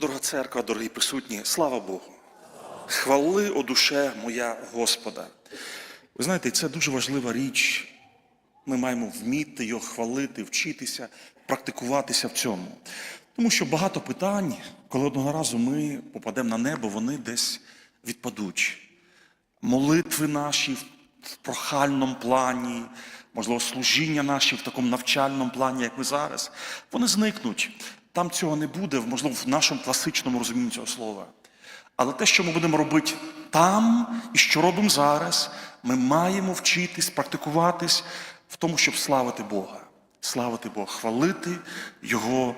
Дорога церква, дорогі присутні, слава Богу. Хвали о душе моя Господа. Ви знаєте, це дуже важлива річ. Ми маємо вміти його хвалити, вчитися, практикуватися в цьому. Тому що багато питань, коли одного разу ми попадемо на небо, вони десь відпадуть. Молитви наші в прохальному плані, можливо, служіння наші в такому навчальному плані, як ми зараз, вони зникнуть. Там цього не буде, можливо, в нашому класичному розумінні цього слова. Але те, що ми будемо робити там і що робимо зараз, ми маємо вчитись, практикуватись в тому, щоб славити Бога. Славити Бога, хвалити Його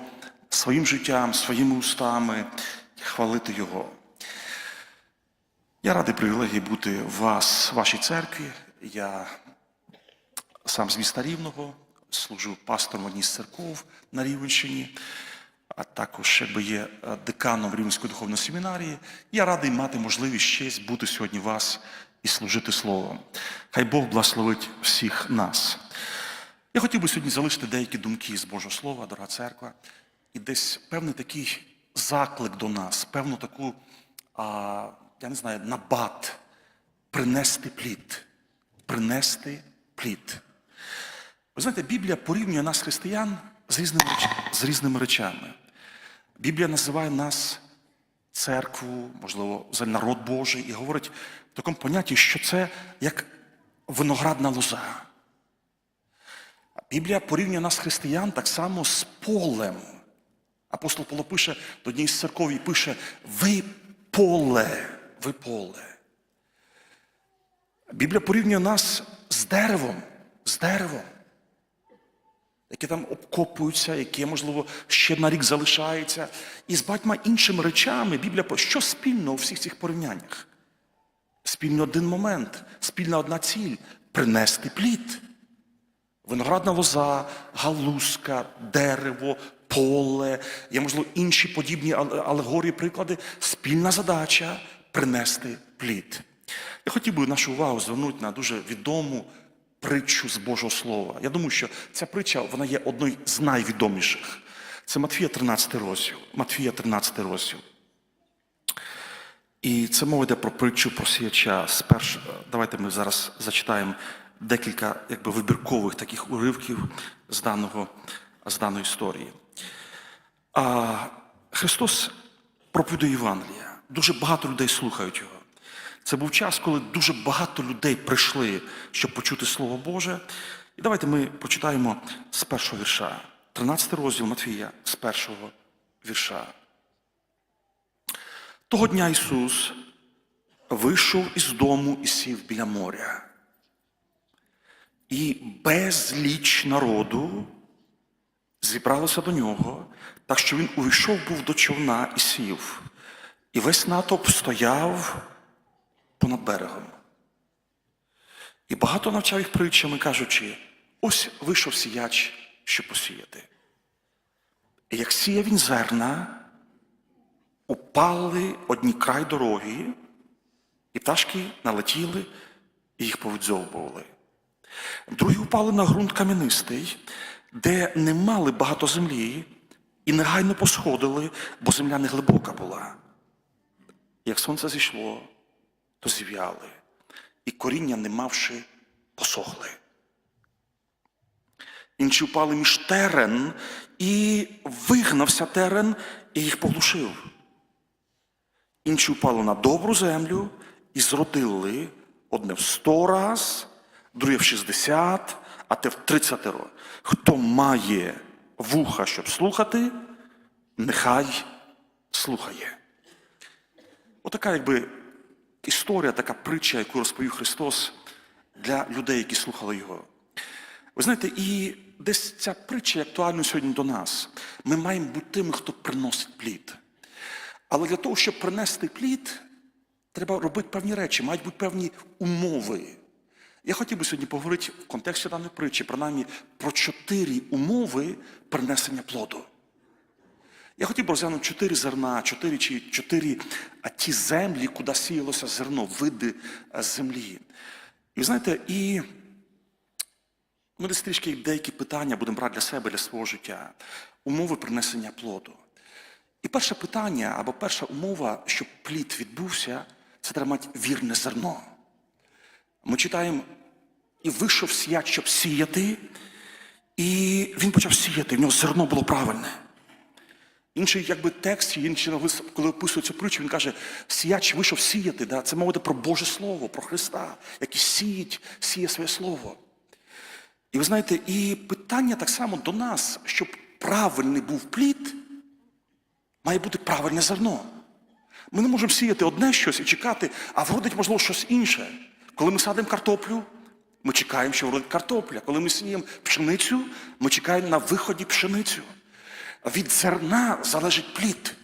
своїм життям, своїми устами, хвалити Його. Я радий привілегії бути в вас, в вашій церкві. Я сам з міста Рівного, служу пастором одній з церков на Рівенщині, а також якби є е, деканом Рівненської духовної семінарії. Я радий мати можливість честь бути сьогодні вас і служити Словом. Хай Бог благословить всіх нас. Я хотів би сьогодні залишити деякі думки з Божого Слова, дорога церква, і десь певний такий заклик до нас, певну таку, а, я не знаю, набат принести плід. Принести плід. Ви знаєте, Біблія порівнює нас, християн, з різними, з різними речами. Біблія називає нас церкву, можливо, за народ Божий, і говорить в такому понятті, що це як виноградна лоза. Біблія порівнює нас, християн, так само з полем. Апостол Павло пише до однієї з церков і пише: ви поле, ви поле. Біблія порівнює нас з деревом, з деревом, яке там обкопуються, яке, можливо, ще на рік залишається. І з багатьма іншими речами Біблія що спільно у всіх цих порівняннях? Спільно один момент, спільна одна ціль принести плід. Виноградна лоза, галузка, дерево, поле, є, можливо, інші подібні але- алегорії, приклади. Спільна задача принести плід. Я хотів би нашу увагу звернути на дуже відому притчу з Божого Слова. Я думаю, що ця притча вона є одною з найвідоміших. Це Матфія 13 розділ. Матфія 13 розділ. І це мова йде про притчу про сіяча. Спершу, давайте ми зараз зачитаємо декілька якби, вибіркових таких уривків з, даного, з даної історії. А Христос проповідує Євангелія. Дуже багато людей слухають його. Це був час, коли дуже багато людей прийшли, щоб почути Слово Боже. І давайте ми прочитаємо з першого вірша. 13 розділ Матфія з першого вірша. Того дня Ісус вийшов із дому і сів біля моря. І безліч народу зібралося до нього, так що він увійшов був до човна і сів, і весь натовп стояв понад берегом. І багато навчав їх притчами, кажучи, ось вийшов сіяч, щоб посіяти. І як сіяв він зерна, упали одні край дороги, і пташки налетіли і їх повидзьовували. Другі упали на ґрунт кам'янистий, де не мали багато землі, і негайно посходили, бо земля не глибока була. Як сонце зійшло, то зів'яли, і коріння, не мавши, посохли. Інші впали між терен, і вигнався терен, і їх поглушив. Інші впали на добру землю і зродили одне в сто раз, друге в шістдесят, а те в тридцятеро. Хто має вуха, щоб слухати, нехай слухає. Отака, якби історія, така притча, яку розповів Христос для людей, які слухали його. Ви знаєте, і десь ця притча актуальна сьогодні до нас. Ми маємо бути тими, хто приносить плід. Але для того, щоб принести плід, треба робити певні речі, мають бути певні умови. Я хотів би сьогодні поговорити в контексті даної притчі, принаймні, про чотири умови принесення плоду. Я хотів би розглянути чотири зерна, чотири чи чотири ті землі, куди сіялося зерно, види землі. І знаєте, і ми десь трішки деякі питання будемо брати для себе, для свого життя. Умови принесення плоду. І перше питання або перша умова, щоб плід відбувся, це треба мати вірне зерно. Ми читаємо, і вийшов сіяч, щоб сіяти, і він почав сіяти, в нього зерно було правильне. Інший якби текст, інший, коли описує цю притчу, він каже, сіяч вийшов сіяти. Да? Це мовити про Боже Слово, про Христа, який сіять, сіє своє Слово. І ви знаєте, і питання так само до нас, щоб правильний був плід, має бути правильне зерно. Ми не можемо сіяти одне щось і чекати, а вродить, можливо, щось інше. Коли ми садимо картоплю, ми чекаємо, що вродить картопля. Коли ми сіємо пшеницю, ми чекаємо на виході пшеницю. Від зерна залежить плід.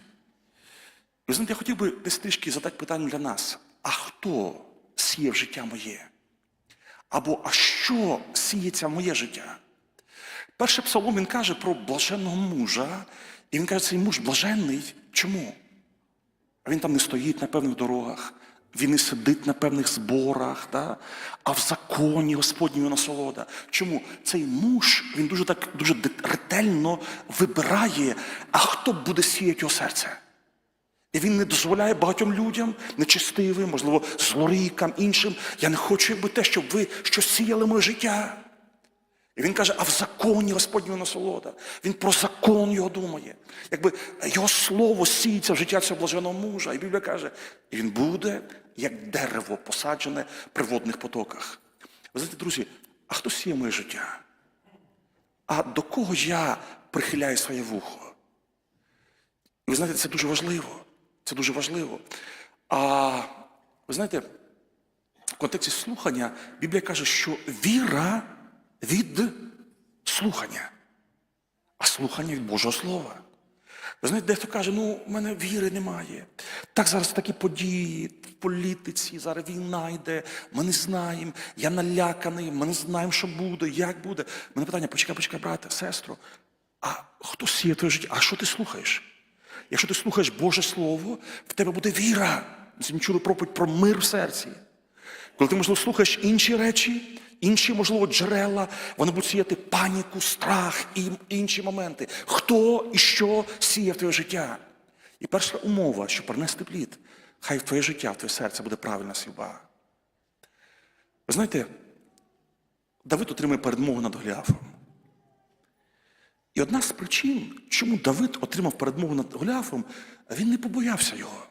Ви знаєте, я хотів би десь трішки задати питання для нас: а хто сіє в життя моє? Або а що сіється в моє життя? Перший псалом він каже про блаженного мужа, і він каже, цей муж блаженний. Чому? А він там не стоїть на певних дорогах, він не сидить на певних зборах, да? а в законі Господньої насолода. Чому? Цей муж, він дуже так дуже ретельно вибирає, а хто буде сіяти його серце. І він не дозволяє багатьом людям, нечестивим, можливо, злорікам, іншим. Я не хочу, якби те, щоб ви щось сіяли моє життя. І він каже, а в законі Господнього насолода. Він про закон його думає. Якби його слово сіється в життя цього блаженого мужа. І Біблія каже, і він буде, як дерево, посаджене при водних потоках. Ви знаєте, друзі, а хто сіє моє життя? А до кого я прихиляю своє вухо? Ви знаєте, це дуже важливо. Це дуже важливо. А ви знаєте, в контексті слухання Біблія каже, що віра від слухання, а слухання від Божого Слова. Ви знаєте, дехто каже, ну, в мене віри немає. Так зараз такі події в політиці, зараз війна йде, ми не знаємо, я наляканий, ми не знаємо, що буде, як буде. Мене питання, почекай, почекай, брате, сестро, а хто сіє твоє життя? А що ти слухаєш? Якщо ти слухаєш Боже Слово, в тебе буде віра. Чули проповідь про мир в серці. Коли ти, можливо, слухаєш інші речі, інші, можливо, джерела, вони будуть сіяти паніку, страх і інші моменти. Хто і що сіє в твоє життя? І перша умова, щоб принести плід, хай в твоє життя, в твоє серце буде правильна сівба. Ви знаєте, Давид отримує передмогу над Голіафом. І одна з причин, чому Давид отримав передмогу над Голіафом, він не побоявся його.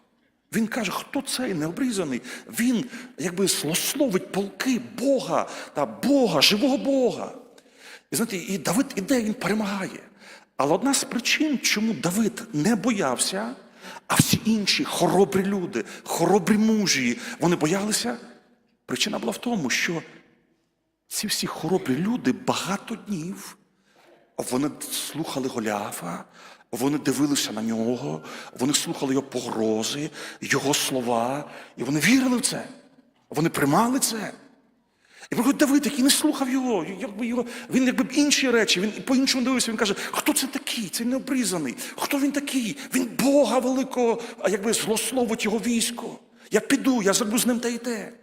Він каже, хто цей необрізаний? Він якби злословить полки Бога та Бога, живого Бога. І знаєте, і Давид іде, він перемагає. Але одна з причин, чому Давид не боявся, а всі інші хоробрі люди, хоробрі мужі, вони боялися. Причина була в тому, що ці всі хоробрі люди багато днів вони слухали Голіафа, вони дивилися на нього, вони слухали його погрози, його слова, і вони вірили в це. Вони приймали це. І приходить Давид, який не слухав його, якби його, він якби інші речі, він по-іншому дивився, він каже, хто це такий? Це необрізаний. Хто він такий? Він Бога великого, якби злословить його військо. Я піду, я зроблю з ним те і те.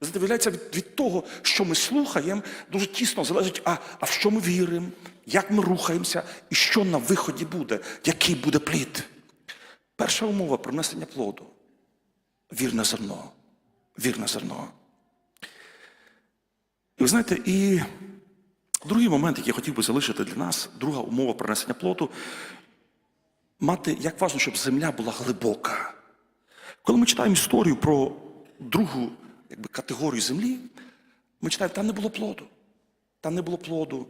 Виявляється, від, від того, що ми слухаємо, дуже тісно залежить, а, а в що ми віримо, як ми рухаємося і що на виході буде, який буде плід. Перша умова принесення плоду вірне зерно. Вірне зерно. І ви знаєте, і другий момент, який я хотів би залишити для нас, друга умова принесення плоду, мати, як важливо, щоб земля була глибока. Коли ми читаємо історію про другу якби, категорію землі, ми читаємо, там не було плоду. Там не було плоду.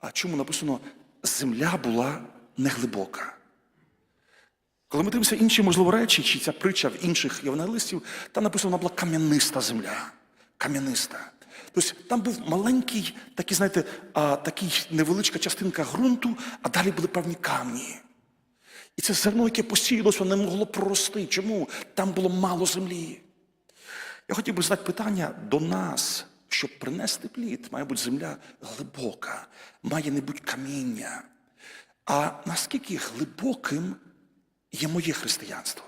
А чому написано, земля була неглибока. Коли ми дивимося інші, можливо, речі, чи ця притча в інших євангелистів, там написано, вона була кам'яниста земля. Кам'яниста. Тобто там був маленький, такий, знаєте, а, такий невеличка частинка ґрунту, а далі були певні камні. І це зерно, яке посіялося, не могло прорости. Чому? Там було мало землі. Я хотів би задати питання до нас, щоб принести плід, має бути земля глибока, має не бути каміння. А наскільки глибоким є моє християнство?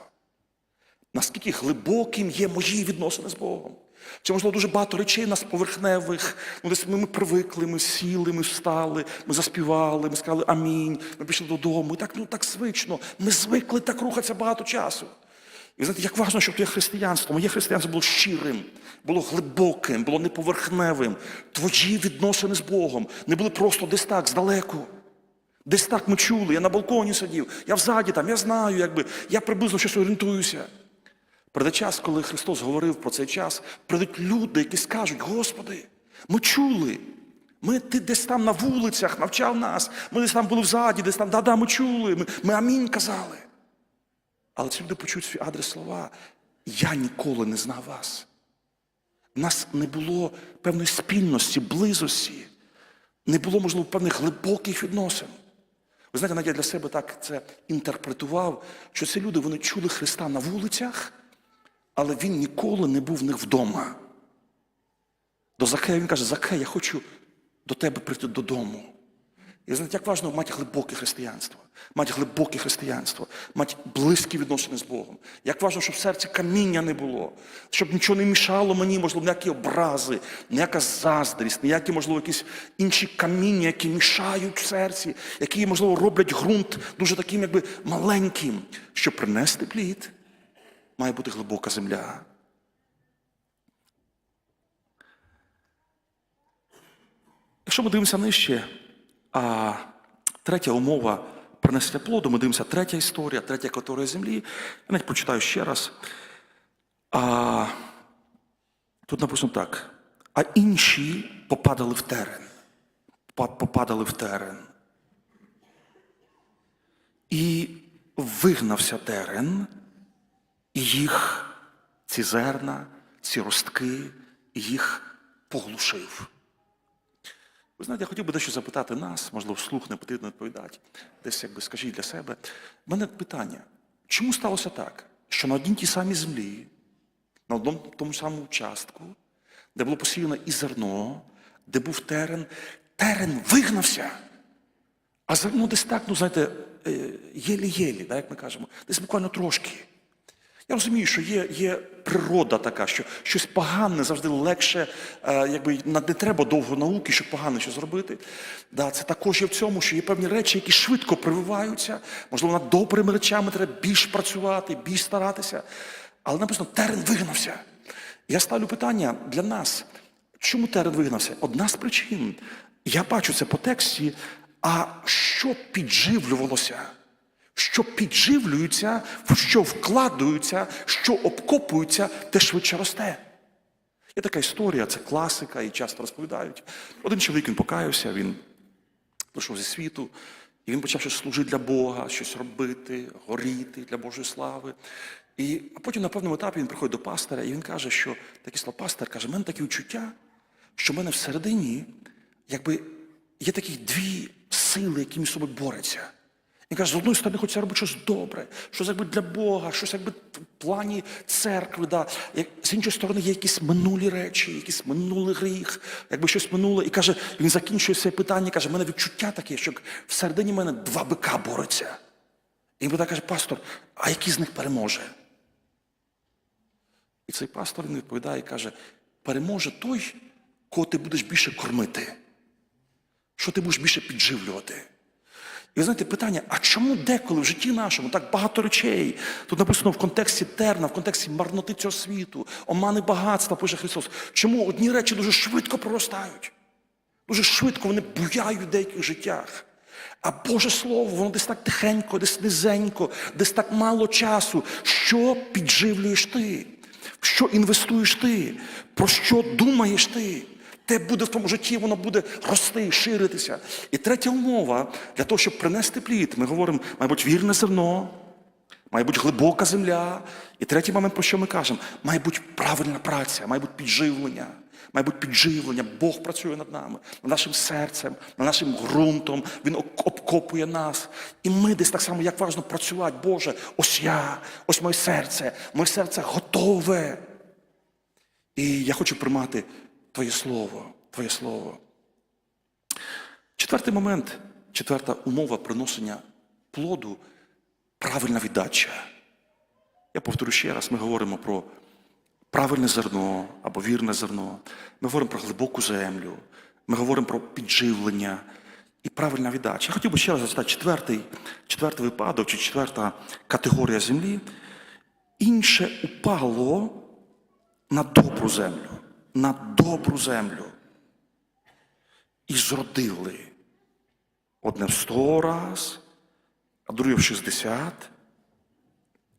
Наскільки глибоким є мої відносини з Богом? Чи можливо дуже багато речей нас поверхневих? Ну, десь ми, ми привикли, ми сіли, ми встали, ми заспівали, ми сказали амінь, ми пішли додому. І так, ну так звично. Ми звикли так рухатися багато часу. І знаєте, як важливо, щоб твоє християнство, моє християнство було щирим, було глибоким, було неповерхневим. Твої відносини з Богом не були просто десь так, здалеку. Десь так ми чули, я на балконі сидів, я взаді там, я знаю, якби, я приблизно щось орієнтуюся. Прийде час, коли Христос говорив про цей час, прийдуть люди, які скажуть, Господи, ми чули. Ми, ти десь там на вулицях навчав нас, ми десь там були взаді, десь там, да-да, ми чули, ми, ми амінь казали. Але ці люди почують свій адрес слова. Я ніколи не знав вас. У нас не було певної спільності, близості, не було, можливо, певних глибоких відносин. Ви знаєте, навіть я для себе так це інтерпретував, що ці люди вони чули Христа на вулицях, але він ніколи не був в них вдома. До Закея він каже, Закея, я хочу до тебе прийти додому. І знаєте, як важливо мати глибоке християнство, мати глибоке християнство, мати близькі відносини з Богом. Як важливо, щоб в серці каміння не було, щоб нічого не мішало мені, можливо, ніякі образи, ніяка заздрість, ніякі, можливо, якісь інші каміння, які мішають в серці, які, можливо, роблять ґрунт дуже таким, якби маленьким. Щоб принести плід, має бути глибока земля. Якщо ми дивимося нижче, а третя умова принесення плоду, ми дивимося третя історія, третя категорія землі. Я навіть прочитаю ще раз. А, тут написано так. А інші попадали в терен. Попадали в терен. І вигнався терен, і їх ці зерна, ці ростки, їх поглушив. Ви знаєте, я хотів би дещо запитати нас, можливо, вслух не потрібно відповідати. Десь якби скажіть для себе. У мене питання: чому сталося так, що на одній тій самій землі, на одному тому самому участку, де було посіяно і зерно, де був терен, терен вигнався. А зерно десь так, ну знаєте, е, єлі-єлі, да, як ми кажемо, десь буквально трошки. Я розумію, що є, є природа така, що щось погане завжди легше, е, якби не треба довго науки, щоб погане щось зробити. Да, це також є в цьому, що є певні речі, які швидко прививаються. Можливо, над добрими речами треба більш працювати, більш старатися. Але написано, терен вигнався. Я ставлю питання для нас. Чому терен вигнався? Одна з причин. Я бачу це по тексті, а що підживлювалося? Що підживлюються, в що вкладаються, що обкопуються, те швидше росте. Є така історія, це класика, і часто розповідають. Один чоловік він покаявся, він прийшов зі світу, і він почав щось служити для Бога, щось робити, горіти для Божої слави. І а потім на певному етапі він приходить до пастора, і він каже, що таке слово пастор каже, в мене таке відчуття, що в мене всередині якби є такі дві сили, які між собою борються. Він каже, з одної сторони хочеться робити щось добре, щось якби для Бога, щось якби в плані церкви. Да. З іншої сторони є якісь минулі речі, якийсь минулий гріх, якби щось минуле. І каже, він закінчує це питання, каже, в мене відчуття таке, що всередині мене два бика борються. І він каже, пастор, а який з них переможе? І цей пастор він відповідає і каже: переможе той, кого ти будеш більше кормити, що ти будеш більше підживлювати. Ви знаєте, питання, а чому деколи в житті нашому так багато речей? Тут написано в контексті терна, в контексті марноти цього світу, омани багатства, пише Христос. Чому одні речі дуже швидко проростають? Дуже швидко вони буяють в деяких життях. А Боже Слово, воно десь так тихенько, десь низенько, десь так мало часу. Що підживлюєш ти? В що інвестуєш ти? Про що думаєш ти? Те буде в тому житті, воно буде рости, ширитися. І третя умова для того, щоб принести плід, ми говоримо, має бути вірне зерно, має бути глибока земля. І третій момент, про що ми кажемо, має бути правильна праця, має бути підживлення. Має бути підживлення, Бог працює над нами, над нашим серцем, над нашим ґрунтом, Він обкопує нас. І ми десь так само, як важно працювати, Боже, ось я, ось моє серце, моє серце готове. І я хочу приймати Твоє Слово, Твоє Слово. Четвертий момент, четверта умова приношення плоду правильна віддача. Я повторю ще раз, ми говоримо про правильне зерно або вірне зерно. Ми говоримо про глибоку землю, ми говоримо про підживлення і правильна віддача. Я хотів би ще раз зачитати четвертий, четвертий випадок чи четверта категорія землі. Інше упало на добру землю, на добру землю. І зродили одне в сто раз, а друге в 60,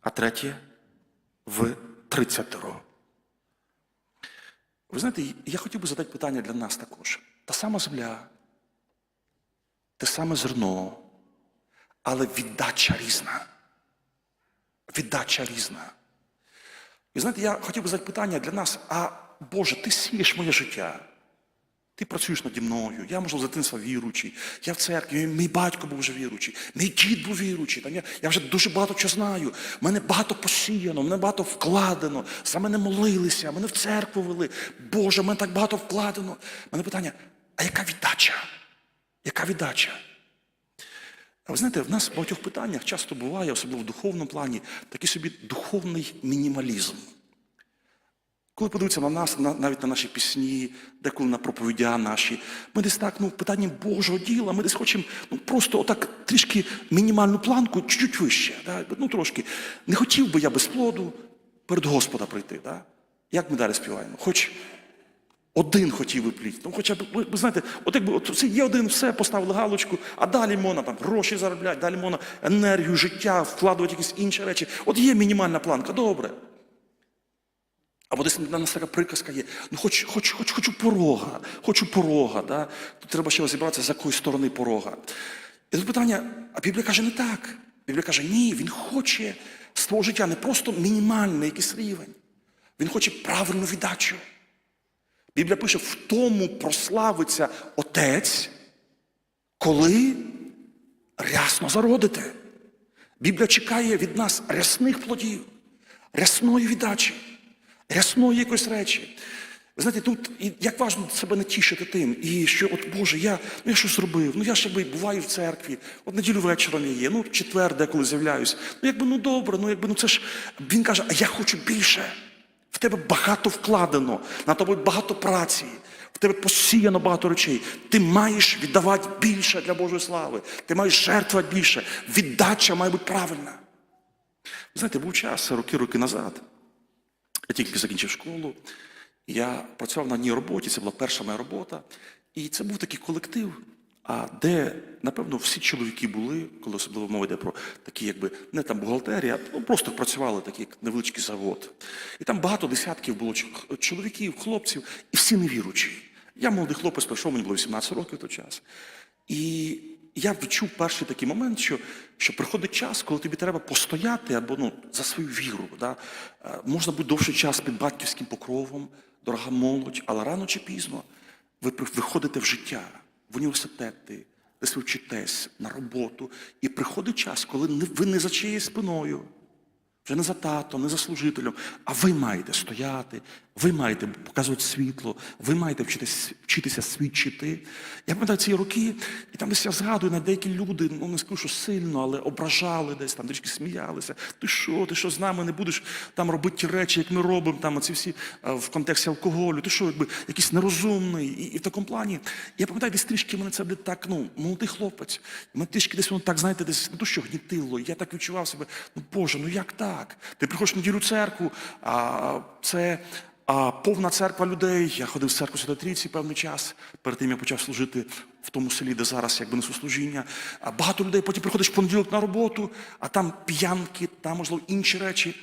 а третє в 30. Ви знаєте, я хотів би задати питання для нас також. Та сама земля, те саме зерно, але віддача різна. Віддача різна. І знаєте, я хотів би задати питання для нас, а Боже, ти сієш моє життя. Ти працюєш наді мною, я, можливо, з дитинства віруючий, я в церкві, мій батько був вже віруючий, мій дід був віруючий, там я, я вже дуже багато чого знаю. Мене багато посіяно, мене багато вкладено, за мене молилися, мене в церкву вели. Боже, мене так багато вкладено. Мене питання, а яка віддача? Яка віддача? А ви знаєте, в нас в багатьох питаннях часто буває, особливо в духовному плані, такий собі духовний мінімалізм. Коли подивитися на нас, на, навіть на наші пісні, деколи на проповідя наші, ми десь так, ну, в Божого діла, ми десь хочемо ну, просто отак трішки мінімальну планку, чуть-чуть вище. Да? Ну, трошки. Не хотів би я без плоду перед Господа прийти. Да? Як ми далі співаємо? Хоч один хотів би плід. Ну, хоча б, ви знаєте, от якби от це є один, все, поставили галочку, а далі можна там гроші заробляти, далі можна енергію, життя, вкладувати якісь інші речі. От є мінімальна планка, добре. Або десь на нас така приказка є. Ну, хоч, хоч, хоч, хочу порога, хочу порога. Да? Тут треба ще розібратися, з якої сторони порога. І тут питання, а Біблія каже не так. Біблія каже, ні, він хоче з твого життя не просто мінімальний якийсь рівень. Він хоче правильну віддачу. Біблія пише, в тому прославиться Отець, коли рясно зародите. Біблія чекає від нас рясних плодів, рясної віддачі, рясної якоїсь речі. Ви знаєте, тут як важливо себе не тішити тим, і що, от Боже, я ну я щось зробив, ну я ж якби буваю в церкві, от неділю вечором я є, ну четвер деколи з'являюсь. Ну якби ну добре, ну якби ну це ж він каже, а я хочу більше. В тебе багато вкладено, на тобі багато праці, в тебе посіяно багато речей. Ти маєш віддавати більше для Божої слави. Ти маєш жертвувати більше. Віддача має бути правильна. Знаєте, був час роки-роки назад. Я тільки закінчив школу. Я працював на одній роботі, це була перша моя робота. І це був такий колектив, де, напевно, всі чоловіки були, коли особливо мова йде про такі, якби не там бухгалтерія, ну просто працювали такий невеличкий завод. І там багато десятків було чоловіків, хлопців, і всі невіручі. Я молодий хлопець прийшов, мені було 18 років в той час. І я відчув перший такий момент, що, що приходить час, коли тобі треба постояти або ну, за свою віру. Да? Е, Можна бути довший час під батьківським покровом, дорога молодь, але рано чи пізно ви виходите в життя, в університети, десь ви вчитесь на роботу, і приходить час, коли ви не за чиєю спиною. Вже не за татом, не за служителем, а ви маєте стояти, ви маєте показувати світло, ви маєте вчитися, вчитися свідчити. Я пам'ятаю ці роки, і там десь я згадую, на деякі люди, ну не скажу, що сильно, але ображали десь, там трішки сміялися. Ти що, ти що з нами не будеш там робити ті речі, як ми робимо, там оці всі е, в контексті алкоголю, ти що, якби якийсь нерозумний. І, і в такому плані. Я пам'ятаю, десь трішки мене це так, ну, молодий хлопець. Мене трішки десь воно так, знаєте, десь не то, що гнітило. Я так відчував себе, ну Боже, ну як так? Ти приходиш неділю церкву, а це а, повна церква людей. Я ходив в церкву Святої Трійці певний час. Перед тим я почав служити в тому селі, де зараз якби несу служіння. А багато людей потім приходиш в понеділок на роботу, а там п'янки, там, можливо, інші речі.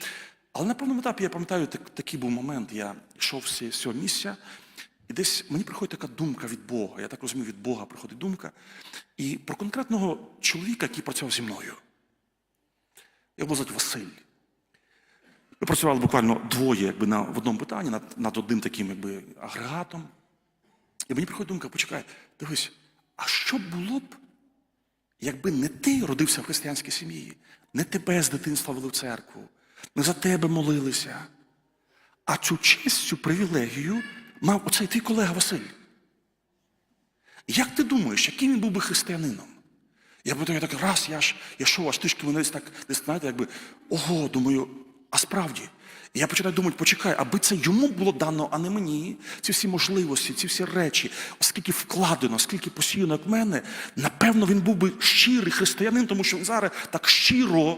Але на певному етапі я пам'ятаю, так, такий був момент. Я йшов з цього місця, і десь мені приходить така думка від Бога. Я так розумію, від Бога приходить думка. І про конкретного чоловіка, який працював зі мною. Його звати Василь. Ми працювали буквально двоє якби, на, в одному питанні, над, над одним таким якби, агрегатом. І мені приходить думка, почекай, дивись, а що було б, якби не ти родився в християнській сім'ї, не тебе з дитинства вели в церкву, не за тебе молилися, а цю честь, цю привілегію мав оцей твій колега Василь. Як ти думаєш, яким він був би християнином? Я потім я так раз, я ж я йшов, аж трішки мене десь так, десь, знаєте, якби, ого, думаю, А справді, я починаю думати, почекай, аби це йому було дано, а не мені. Ці всі можливості, ці всі речі, оскільки вкладено, оскільки посіяно як мене, напевно, він був би щирий християнин, тому що він зараз так щиро,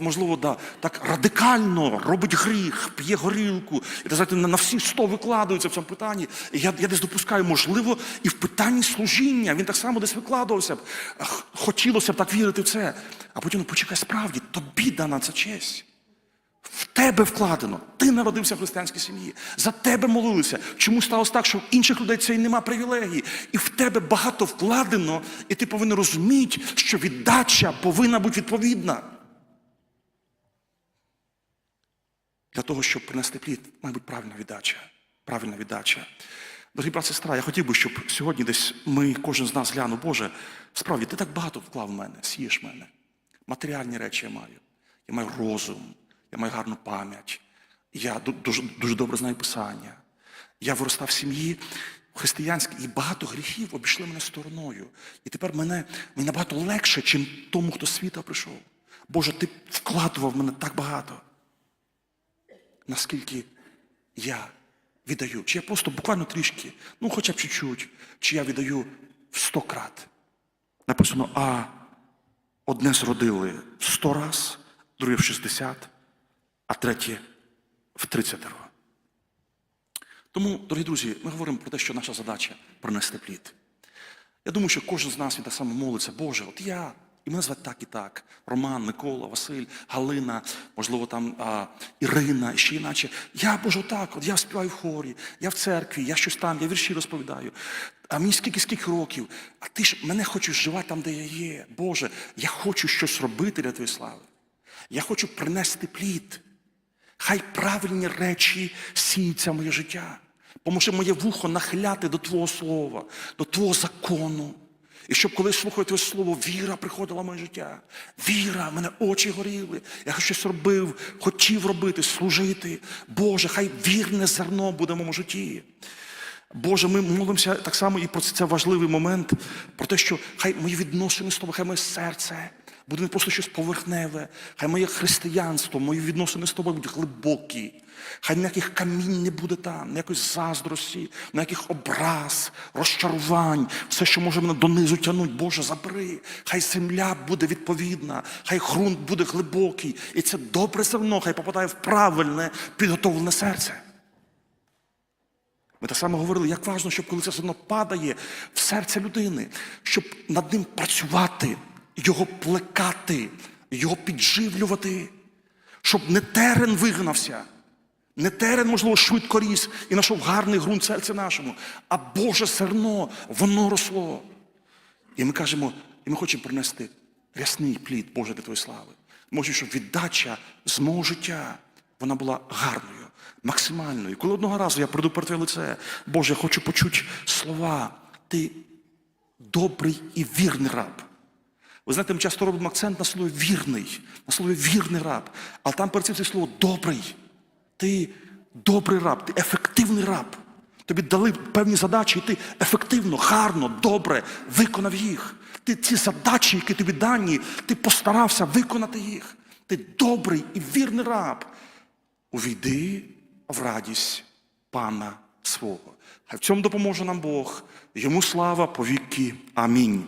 можливо, да, так радикально робить гріх, п'є горілку, і знаєте, на, всі сто викладаються в цьому питанні. І я, я десь допускаю, можливо, і в питанні служіння він так само десь викладався б. Хотілося б так вірити в це. А потім ну, почекай, справді, тобі дана ця честь. В тебе вкладено. Ти народився в християнській сім'ї. За тебе молилися. Чому сталося так, що в інших людей цієї нема привілегії? І в тебе багато вкладено, і ти повинен розуміти, що віддача повинна бути відповідна. Для того, щоб принести плід, має бути правильна віддача. Правильна віддача. Дорогі брат, сестра, я хотів би, щоб сьогодні десь ми, кожен з нас глянув, Боже, справді, ти так багато вклав в мене, сієш мене. Матеріальні речі я маю. Я маю розум, я маю гарну пам'ять. Я дуже, дуже добре знаю писання. Я виростав в сім'ї християнській, і багато гріхів обійшли мене стороною. І тепер мене мені набагато легше, чим тому, хто з світа прийшов. Боже, ти вкладував мене так багато наскільки я віддаю. Чи я просто буквально трішки, ну хоча б чуть-чуть, чи я віддаю в сто крат. Написано, а одне зродили в сто раз, друге в 60, а третє в 30 разів. Тому, дорогі друзі, ми говоримо про те, що наша задача принести плід. Я думаю, що кожен з нас він так само молиться, Боже, от я, і мене звати так і так. Роман, Микола, Василь, Галина, можливо, там а, Ірина, ще іначе. Я, Боже, так, от я співаю в хорі, я в церкві, я щось там, я вірші розповідаю. А мені скільки, скільки років, а ти ж мене хочеш живати там, де я є. Боже, я хочу щось робити для твоєї слави. Я хочу принести плід. Хай правильні речі сіються моє життя. Поможе моє вухо нахиляти до Твого слова, до Твого закону. І щоб коли слухаю Твоє слово, віра приходила в моє життя. Віра, в мене очі горіли. Я щось робив, хотів робити, служити. Боже, хай вірне зерно буде в моєму житті. Боже, ми молимося так само і про це важливий момент, про те, що хай мої відносини з тобою, хай моє серце буде не просто щось поверхневе, хай моє християнство, мої відносини з тобою будуть глибокі. Хай ніяких камінь не буде там, ніякої заздрості, ніяких образ, розчарувань, все, що може мене донизу тягнуть, Боже, забери. Хай земля буде відповідна, хай ґрунт буде глибокий. І це добре зерно, хай попадає в правильне, підготовлене серце. Ми так само говорили, як важливо, щоб коли це зерно падає в серце людини, щоб над ним працювати, його плекати, його підживлювати, щоб не терен вигнався, не терен, можливо, швидко ріс і знайшов гарний ґрунт в серці нашому, а Боже зерно, воно росло. І ми кажемо, і ми хочемо принести рясний плід Боже для Твоєї слави. Може, щоб віддача з мого життя вона була гарною, максимальною. Коли одного разу я прийду перед Твоє лице, Боже, я хочу почути слова. Ти добрий і вірний раб. Ви знаєте, ми часто робимо акцент на слові вірний, на слові вірний раб. Але там перед слово добрий. Ти добрий раб, ти ефективний раб. Тобі дали певні задачі, і ти ефективно, гарно, добре виконав їх. Ти ці задачі, які тобі дані, ти постарався виконати їх. Ти добрий і вірний раб. Увійди в радість пана свого. Хай в цьому допоможе нам Бог. Йому слава повіки. Амінь.